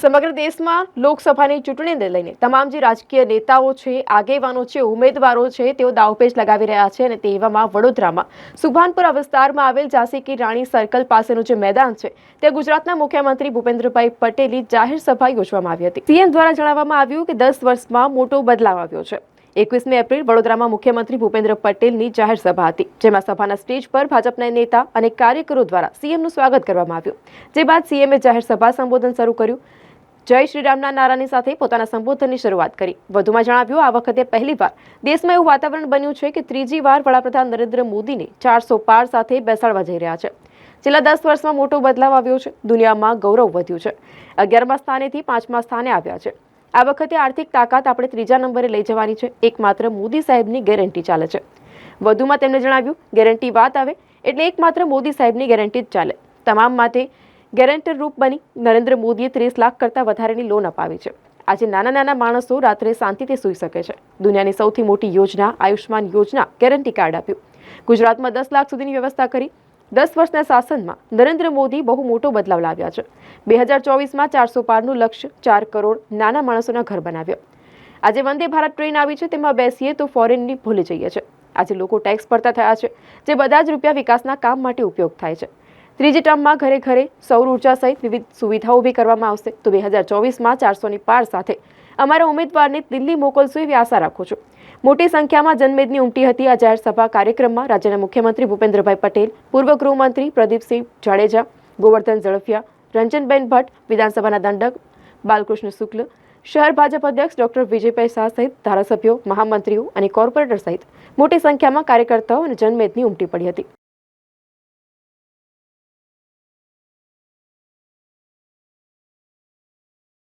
સમગ્ર દેશમાં લોકસભાની ચૂંટણીને લઈને તમામ જે રાજકીય નેતાઓ છે, આગેવાનો છે, ઉમેદવારો છે, તેઓ દાવપેચ લગાવી રહ્યા છે અને તેવામાં વડોદરામાં. સુભાનપુરા વિસ્તારમાં આવેલ ઝાંસી કી રાણી સર્કલ પાસેનું જે મેદાન છે, ત્યાં ગુજરાતના મુખ્યમંત્રી ભૂપેન્દ્રભાઈ પટેલની જાહેર સભા યોજવામાં આવી હતી. સીએમ દ્વારા જણાવવામાં આવ્યું કે દસ વર્ષમાં મોટો બદલાવ આવ્યો છે. એકવીસમી એપ્રિલ વડોદરામાં મુખ્યમંત્રી ભૂપેન્દ્ર પટેલની જાહેર સભા હતી, જેમાં સભાના સ્ટેજ પર ભાજપના નેતા અને કાર્યકરો દ્વારા સીએમનું સ્વાગત કરવામાં આવ્યું. જે બાદ સીએમએ જાહેર સભા સંબોધન શરૂ કર્યું. જય શ્રીરામના નારાની સાથે પોતાના સંબોધનની શરૂઆત કરી. વધુમાં જણાવ્યું, આ વખતે પહેલીવાર દેશમાં એવું વાતાવરણ બન્યું છે કે ત્રીજી વાર વડાપ્રધાન નરેન્દ્ર મોદીને ચારસો પાર સાથે બેસાડવા જઈ રહ્યા છે. છેલ્લા દસ વર્ષમાં મોટો બદલાવ આવ્યો છે. દુનિયામાં ગૌરવ વધ્યું છે. અગિયારમા સ્થાનેથી પાંચમા સ્થાને આવ્યા છે. આ વખતે આર્થિક તાકાત આપણે ત્રીજા નંબરે લઈ જવાની છે. એકમાત્ર મોદી સાહેબની ગેરંટી ચાલે છે. વધુમાં તેમણે જણાવ્યું, ગેરંટી વાત આવે એટલે એકમાત્ર મોદી સાહેબની ગેરંટી જ ચાલે. તમામ માટે ગેરંટર રૂપ બની નરેન્દ્ર મોદીએ ત્રીસ લાખ કરતાં વધારેની લોન અપાવી છે. આજે નાના નાના માણસો રાત્રે શાંતિથી સૂઈ શકે છે. દુનિયાની સૌથી મોટી યોજના આયુષ્માન યોજના ગેરંટી કાર્ડ આપ્યું. ગુજરાતમાં દસ લાખ સુધીની વ્યવસ્થા કરી. દસ વર્ષના શાસનમાં નરેન્દ્ર મોદી બહુ મોટો બદલાવ લાવ્યા છે. બે હજાર ચોવીસમાં ચારસો પારનું લક્ષ્ય ચાર કરોડ નાના માણસોના ઘર બનાવ્યા. આજે વંદે ભારત ટ્રેન આવી છે, તેમાં બેસીએ તો ફોરેનની ભૂલી જઈએ છે. આજે લોકો ટેક્સ ભરતા થયા છે, જે બધા જ રૂપિયા વિકાસના કામ માટે ઉપયોગ થાય છે. ત્રીજી ટર્મમાં ઘરે ઘરે સૌર ઊર્જા સહિત વિવિધ સુવિધાઓ ઊભી કરવામાં આવશે તો બે હજાર ચોવીસમાં ચારસોની પાર સાથે અમારા ઉમેદવારને દિલ્હી મોકલશું એવી આશા રાખું છું. મોટી સંખ્યામાં જનમેદની ઉમટી હતી. આ જાહેર સભા કાર્યક્રમમાં રાજ્યના મુખ્યમંત્રી ભૂપેન્દ્રભાઈ પટેલ, પૂર્વ ગૃહમંત્રી પ્રદીપસિંહ જાડેજા, ગોવર્ધન ઝડફિયા, રંજનબેન ભટ્ટ, વિધાનસભાના દંડક બાલકૃષ્ણ શુક્લ, શહેર ભાજપ અધ્યક્ષ ડોક્ટર વિજયભાઈ શાહ સહિત ધારાસભ્યો, મહામંત્રીઓ અને કોર્પોરેટર સહિત મોટી સંખ્યામાં કાર્યકર્તાઓ અને જનમેદની ઉમટી પડી હતી.